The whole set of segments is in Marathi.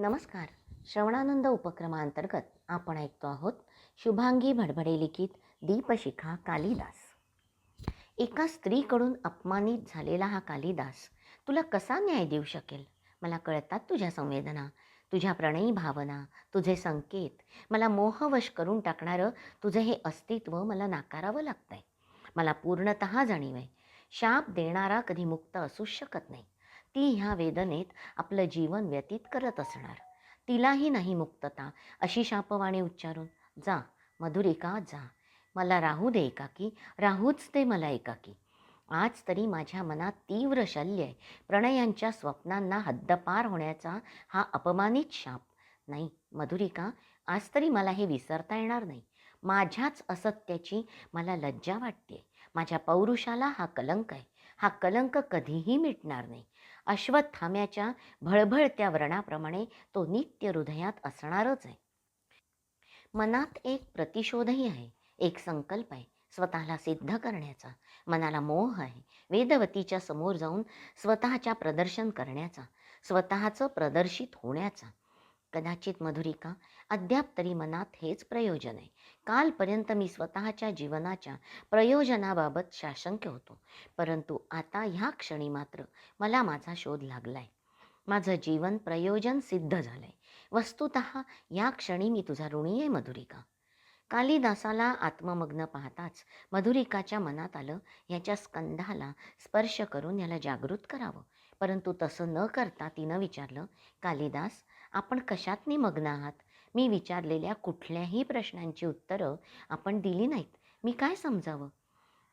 नमस्कार. श्रवणानंद उपक्रमांतर्गत आपण ऐकतो आहोत शुभांगी भडभडे लिखित दीपशिखा कालिदास. एका स्त्रीकडून अपमानित झालेला हा कालिदास तुला कसा न्याय देऊ शकेल? मला कळतात तुझ्या संवेदना तुझ्या प्रणयी भावना तुझे संकेत. मला मोहवश करून टाकणारं तुझं हे अस्तित्व मला नाकारावं लागतंय. मला पूर्णत जाणीव आहे. शाप देणारा कधी मुक्त असूच शकत नाही. ती ह्या वेदनेत आपलं जीवन व्यतीत करत असणार. तिलाही नाही मुक्तता अशी शापवाणी उच्चारून जा मधुरिका जा. मला राहू दे एकाकी राहूच दे मला एकाकी. आज तरी माझ्या मनात तीव्र शल्य आहे. प्रणयांच्या स्वप्नांना हद्दपार होण्याचा हा अपमानित शाप. नाही मधुरिका आज तरी मला हे विसरता येणार नाही. माझ्याच असत्याची मला लज्जा वाटते माझ्या पौरुषाला हा कलंक आहे. हा कलंक कधीही मिटणार नाही. अश्वत्थाम्याच्या भळभळत्या व्रणाप्रमाणे तो नित्य हृदयात असणारच आहे. मनात एक प्रतिशोधही आहे एक संकल्प आहे स्वतःला सिद्ध करण्याचा. मनाला मोह आहे वेदवतीच्या समोर जाऊन स्वतःच्या प्रदर्शन करण्याचा स्वतःचं प्रदर्शित होण्याचा. कदाचित मधुरिका अद्याप तरी मनात हेच प्रयोजन आहे. कालपर्यंत मी स्वतःच्या जीवनाच्या प्रयोजनाबाबत शाशंक्य होतो परंतु आता ह्या क्षणी मात्र मला माझा शोध लागलाय. माझं जीवन प्रयोजन सिद्ध झालंय. वस्तुत या क्षणी मी तुझा ऋणी आहे मधुरिका. कालिदासाला आत्ममग्न पाहताच मधुरिकाच्या मनात आलं ह्याच्या स्कंधाला स्पर्श करून याला जागृत करावं. परंतु तसं न करता तिनं विचारलं कालिदास आपण कशात निमग्न आहात? मी विचारलेल्या कुठल्याही प्रश्नांची उत्तरं आपण दिली नाहीत. मी काय समजावं?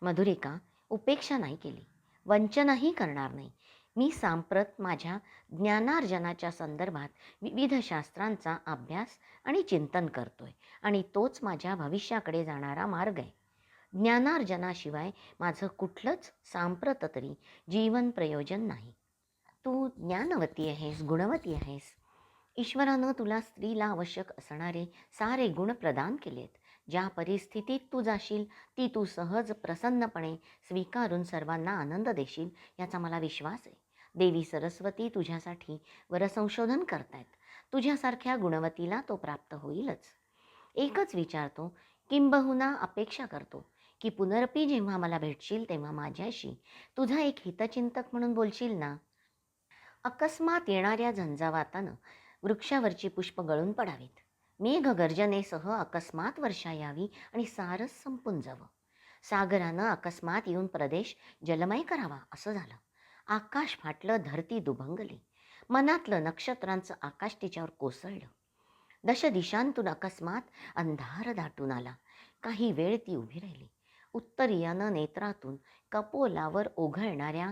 मधुरिका उपेक्षा नाही केली. वंचनाही करणार नाही. मी सांप्रत माझ्या ज्ञानार्जनाच्या संदर्भात विविध शास्त्रांचा अभ्यास आणि चिंतन करतोय आणि तोच माझ्या भविष्याकडे जाणारा मार्ग आहे. ज्ञानार्जनाशिवाय माझं कुठलंच सांप्रत तरी जीवन प्रयोजन नाही. तू ज्ञानवती आहेस गुणवती आहेस. ईश्वरानं तुला स्त्रीला आवश्यक असणारे सारे गुण प्रदान केलेत. ज्या परिस्थितीत तू जाशील ती तू सहज प्रसन्नपणे स्वीकारून सर्वांना आनंद देशील याचा मला विश्वास आहे. देवी सरस्वती तुझ्यासाठी वरसंशोधन करतायत. तुझ्यासारख्या गुणवतीला तो प्राप्त होईलच. एकच विचारतो किंबहुना अपेक्षा करतो की पुनरपी जेव्हा मला भेटशील तेव्हा माझ्याशी. तुझा एक हितचिंतक म्हणून बोलशील ना? अकस्मात येणाऱ्या झंझावातानं वृक्षावरची पुष्प गळून पडावीत. मेघ गर्जनेसह अकस्मात वर्षा यावी आणि सारस संपून जावं. सागरानं अकस्मात येऊन प्रदेश जलमय करावा असं झालं. आकाश फाटलं धरती दुभंगली. मनातलं नक्षत्रांचं आकाश तिच्यावर कोसळलं. दश दिशांतून अकस्मात अंधार दाटून आला. काही वेळ ती उभी राहिली. उत्तरीयानं नेत्रातून कपोलावर ओघळणाऱ्या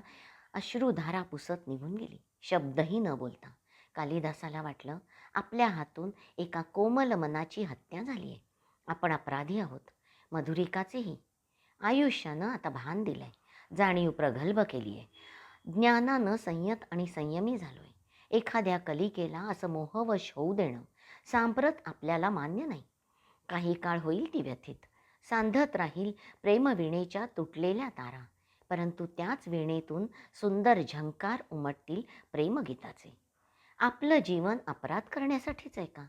अश्रुधारा पुसत निघून गेली. शब्दही न बोलता. कालिदासाला वाटलं आपल्या हातून एका कोमल मनाची हत्या झाली आहे. आपण अपराधी आहोत. मधुरिकाचेही. आयुष्यानं आता भान दिलं आहे जाणीव प्रगल्भ केली आहे ज्ञानानं संयत आणि संयमी झालो आहे एखाद्या कलिकेला असं मोहवश होऊ देणं सांप्रत आपल्याला मान्य नाही. काही काळ होईल ती व्यथित. सांधत राहील प्रेमविणेच्या तुटलेल्या तारा. परंतु त्याच विणेतून सुंदर झंकार उमटतील प्रेमगीताचे. आपलं जीवन अपराध करण्यासाठीच आहे का?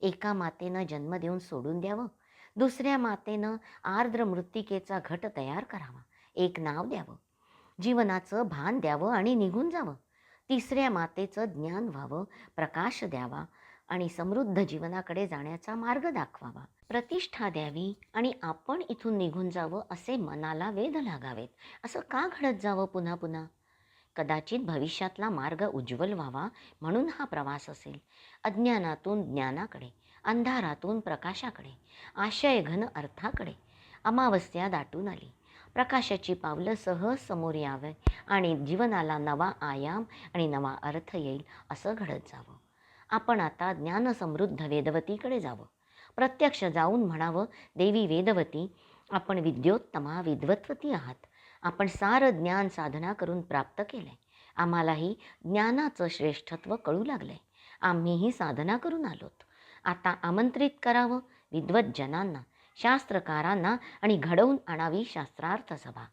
एका मातेनं जन्म देऊन सोडून द्यावं दुसऱ्या मातेनं आर्द्र मृत्तिकेचा घट तयार करावा एक नाव द्यावं जीवनाचं भान द्यावं आणि निघून जावं. तिसऱ्या मातेचं ज्ञान व्हावं प्रकाश द्यावा आणि समृद्ध जीवनाकडे जाण्याचा मार्ग दाखवावा. प्रतिष्ठा द्यावी आणि आपण इथून निघून जावं असे मनाला वेध लागावेत. असं का घडत जावं पुन्हा पुन्हा? कदाचित भविष्यातला मार्ग उज्ज्वल व्हावा म्हणून हा प्रवास असेल. अज्ञानातून ज्ञानाकडे अंधारातून प्रकाशाकडे आशय घन अर्थाकडे अमावस्या दाटून आली. प्रकाशाची पावलं सहज समोर यावं आणि जीवनाला नवा आयाम आणि नवा अर्थ येईल असं घडत जावं. आपण आता ज्ञानसमृद्ध वेदवतीकडे जावं. प्रत्यक्ष जाऊन म्हणावं देवी वेदवती आपण विद्योत्तमा विद्वत्वती आहात. आपण सारं ज्ञान साधना करून प्राप्त केलं आहे आम्हालाही ज्ञानाचं श्रेष्ठत्व कळू लागलं आहे आम्हीही साधना करून आलोत. आता आमंत्रित करावं विद्वज्जनांना शास्त्रकारांना आणि घडवून आणावी शास्त्रार्थ सभा.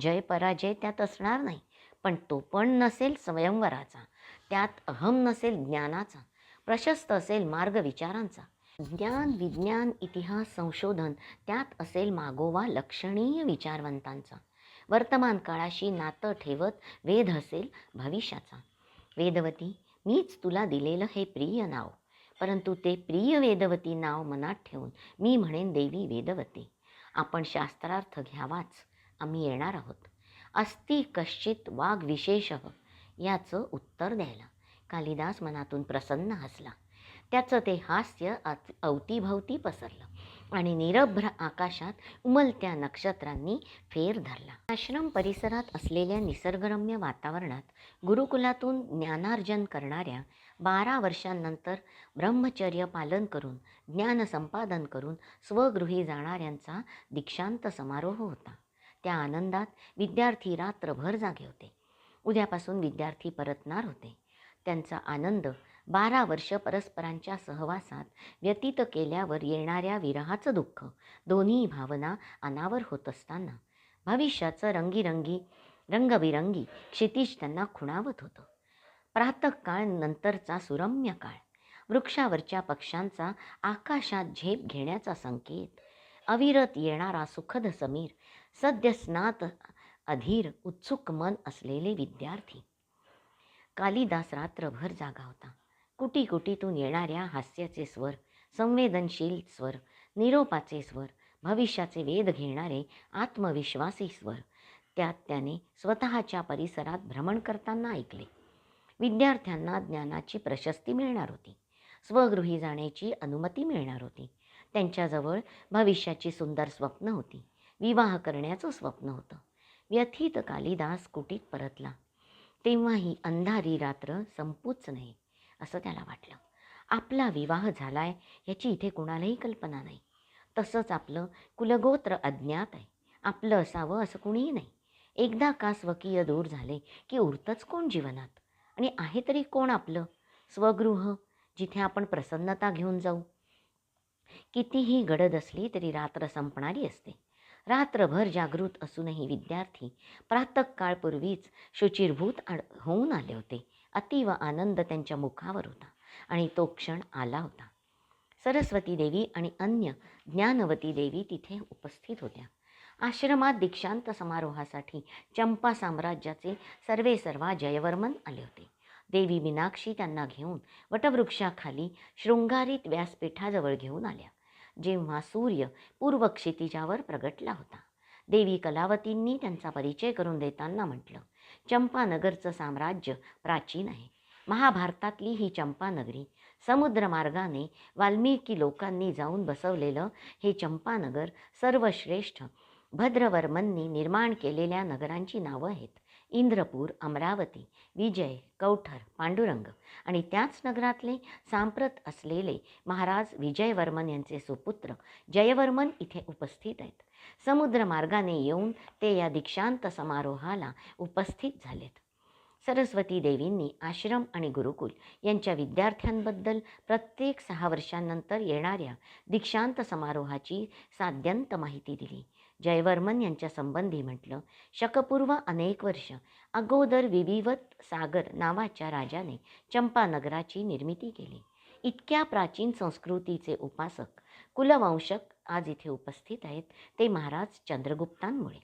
जय पराजय त्यात असणार नाही पण तो पण नसेल स्वयंवराचा. त्यात अहम नसेल ज्ञानाचा. प्रशस्त असेल मार्ग विचारांचा. ज्ञान विज्ञान इतिहास संशोधन त्यात असेल मागोवा लक्षणीय विचारवंतांचा. वर्तमान काळाशी नातं ठेवत वेध असेल भविष्याचा. वेदवती मीच तुला दिलेलं हे प्रिय नाव. परंतु ते प्रिय वेदवती नाव मनात ठेवून मी म्हणेन देवी वेदवती. आपण शास्त्रार्थ घ्यावाच आम्ही येणार आहोत. अस्ति कश्चित वाघ विशेष याचं उत्तर द्यायला. कालिदास मनातून प्रसन्न हसला. त्याचं ते हास्य अवतीभवती पसरलं. आणि निरभ्र आकाशात उमलत्या नक्षत्रांनी फेर धरला. आश्रम परिसरात असलेल्या निसर्गरम्य वातावरणात गुरुकुलातून ज्ञानार्जन करणाऱ्या बारा वर्षांनंतर ब्रह्मचर्य पालन करून ज्ञान संपादन करून स्वगृही जाणाऱ्यांचा दीक्षांत समारोह होता. त्या आनंदात विद्यार्थी रात्रभर जागे होते. उद्यापासून विद्यार्थी परतणार होते. त्यांचा आनंद बारा वर्ष परस्परांच्या सहवासात व्यतीत केल्यावर येणाऱ्या विरहाचं दुःख. दोन्ही भावना अनावर होत असताना भविष्याचं रंगीरंगी रंगबिरंगी क्षितिज त्यांना खुणावत होतं. प्रातःकाळ नंतरचा सुरम्य काळ. वृक्षावरच्या पक्ष्यांचा आकाशात झेप घेण्याचा संकेत. अविरत येणारा सुखद समीर. सद्य स्नात अधीर उत्सुक मन असलेले विद्यार्थी. कालिदास रात्रभर जागा होता. कुटी कुटीतून येणाऱ्या हास्याचे स्वर संवेदनशील स्वर निरोपाचे स्वर भविष्याचे वेध घेणारे आत्मविश्वासी स्वर त्यात त्याने स्वतःच्या परिसरात भ्रमण करताना ऐकले. विद्यार्थ्यांना ज्ञानाची प्रशस्ती मिळणार होती. स्वगृही जाण्याची अनुमती मिळणार होती. त्यांच्याजवळ भविष्याची सुंदर स्वप्न होती. विवाह करण्याचं स्वप्न होतं. व्यथित कालिदास कुटीत परतला. तेव्हाही अंधारी रात्र संपूच नाही. असं त्याला वाटलं. आपला विवाह झालाय याची इथे कुणालाही कल्पना नाही. तसंच आपलं कुलगोत्र अज्ञात आहे. आपलं असावं असं कुणीही नाही. एकदा का स्वकीय दूर झाले की उरतंच कोण जीवनात? आणि आहे तरी कोण आपलं? स्वगृह जिथे आपण प्रसन्नता घेऊन जाऊ. कितीही गडद असली तरी रात्र संपणारी असते. रात्रभर जागृत असूनही विद्यार्थी प्रातकाळपूर्वीच शुचिरभूत आड होऊन आले होते. अतीव आनंद त्यांच्या मुखावर होता आणि तो क्षण आला होता. सरस्वती देवी आणि अन्य ज्ञानवती देवी तिथे उपस्थित होत्या. आश्रमात दीक्षांत समारोहासाठी चंपा साम्राज्याचे सर्वे सर्वा जयवर्मन आले होते. देवी मीनाक्षी त्यांना घेऊन वटवृक्षाखाली शृंगारित व्यासपीठाजवळ घेऊन आल्या जेव्हा सूर्य पूर्व क्षितिजावर प्रगटला होता. देवी कलावतींनी त्यांचा परिचय करून देताना म्हटलं चंपानगरचं साम्राज्य प्राचीन आहे. महाभारतातली ही चंपानगरी समुद्रमार्गाने वाल्मिकी लोकांनी जाऊन बसवलेलं हे चंपानगर सर्वश्रेष्ठ भद्रवर्मननी निर्माण केलेल्या नगरांची नावं आहेत. इंद्रपूर अमरावती विजय कौठर पांडुरंग आणि त्याच नगरातले सांप्रत असलेले महाराज विजयवर्मन यांचे सुपुत्र जयवर्मन इथे उपस्थित आहेत. समुद्रमार्गाने येऊन ते या दीक्षांत समारोहाला उपस्थित झालेत. सरस्वती देवींनी आश्रम आणि गुरुकुल यांच्या विद्यार्थ्यांबद्दल प्रत्येक सहा वर्षांनंतर येणाऱ्या दीक्षांत समारोहाची साद्यंत माहिती दिली. जयवर्मन यांच्या संबंधी म्हटलं शकपूर्व अनेक वर्ष अगोदर विविवत सागर नावाच्या राजाने चंपानगराची निर्मिती केली. इतक्या प्राचीन संस्कृतीचे उपासक कुलवंशक आज इथे उपस्थित आहेत ते महाराज चंद्रगुप्तांमुळे.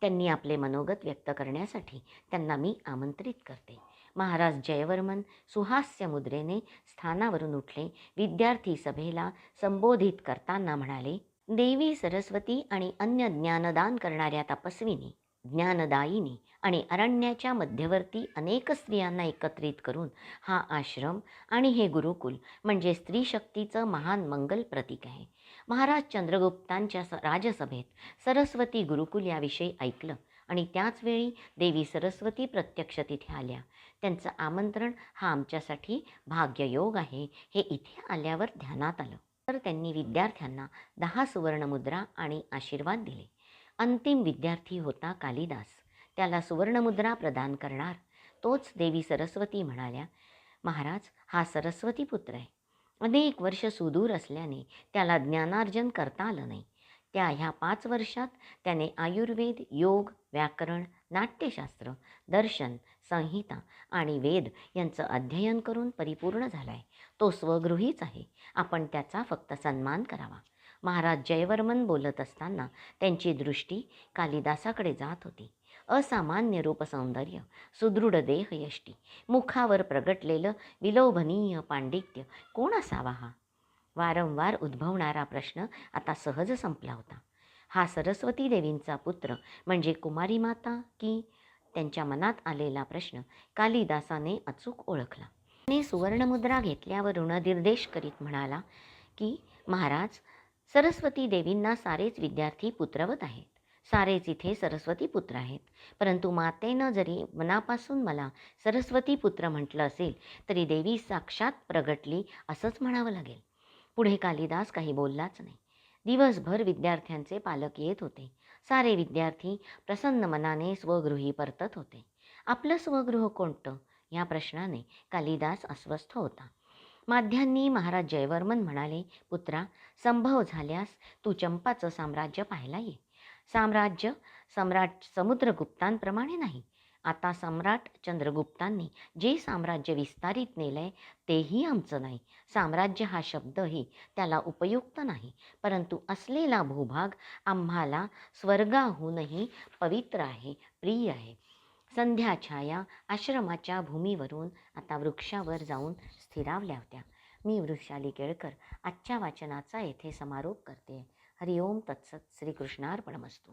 त्यांनी आपले मनोगत व्यक्त करण्यासाठी त्यांना मी आमंत्रित करते. महाराज जयवर्मन सुहास्य मुद्रेने स्थानावरून उठले. विद्यार्थी सभेला संबोधित करताना म्हणाले देवी सरस्वती आणि अन्य ज्ञानदान करणाऱ्या तपस्विनी ज्ञानदायिनी आणि अरण्याच्या मध्यवर्ती अनेक स्त्रियांना एकत्रित करून हा आश्रम आणि हे गुरुकुल म्हणजे स्त्री शक्तीचं महान मंगल प्रतीक आहे. महाराज चंद्रगुप्तांच्या स राजसभेत सरस्वती गुरुकुल याविषयी ऐकलं आणि त्याचवेळी देवी सरस्वती प्रत्यक्ष तिथे आल्या. त्यांचं आमंत्रण हा आमच्यासाठी भाग्ययोग आहे हे इथे आल्यावर ध्यानात आलं. त्यानंतर त्यांनी विद्यार्थ्यांना दहा सुवर्णमुद्रा आणि आशीर्वाद दिले. अंतिम विद्यार्थी होता कालिदास. त्याला सुवर्णमुद्रा प्रदान करणार. तोच देवी सरस्वती म्हणाल्या महाराज हा सरस्वती पुत्र आहे. अनेक वर्ष सुदूर असल्याने त्याला ज्ञानार्जन करता आलं नाही. त्या ह्या पाच वर्षात त्याने आयुर्वेद योग व्याकरण नाट्यशास्त्र दर्शन संहिता आणि वेद यांचं अध्ययन करून परिपूर्ण झाला आहे तो स्वगृहीच आहे. आपण त्याचा फक्त सन्मान करावा. महाराज जयवर्मन बोलत असताना त्यांची दृष्टी कालिदासाकडे जात होती. असामान्य रूपसौंदर्य सुदृढ देहयष्टी मुखावर प्रगटलेलं विलोभनीय पांडित्य कोण असावा हा? वारंवार उद्भवणारा प्रश्न आता सहज संपला होता. हा सरस्वती देवींचा पुत्र म्हणजे कुमारी माता की त्यांच्या मनात आलेला प्रश्न कालिदासाने अचूक ओळखला. त्याने सुवर्णमुद्रा घेतल्यावर ऋणनिर्देश करीत म्हणाला की महाराज सरस्वती देवींना सारेच विद्यार्थी पुत्रवत आहेत. सारेच इथे सरस्वती पुत्र आहेत. परंतु मातेनं जरी मनापासून मला सरस्वती पुत्र म्हटलं असेल तरी देवी साक्षात प्रगटली असंच म्हणावं लागेल. पुढे कालिदास काही बोललाच नाही. दिवसभर विद्यार्थ्यांचे पालक येत होते. सारे विद्यार्थी प्रसन्न मनाने स्वगृही परतत होते. आपलं स्वगृह कोणतं? या प्रश्नाने कालिदास अस्वस्थ होता. माध्यांनी महाराज जयवर्मन म्हणाले पुत्रा संभव झाल्यास तू चंपाचं साम्राज्य पाहायला ये. साम्राज्य सम्राट समुद्रगुप्तांप्रमाणे नाही आता सम्राट चंद्रगुप्तांनी जे साम्राज्य विस्तारित नेलंय तेही आमचं नाही. साम्राज्य हा शब्दही त्याला उपयुक्त नाही. परंतु असलेला भूभाग आम्हाला स्वर्गाहूनही पवित्र आहे प्रिय आहे. संध्याछाया आश्रमाच्या भूमीवरून आता वृक्षावर जाऊन स्थिरावल्या होत्या. मी वृक्षाली केळकर आजच्या वाचनाचा येथे समारोप करते. हरिओम तत्सत. श्रीकृष्णार्पणमस्तू.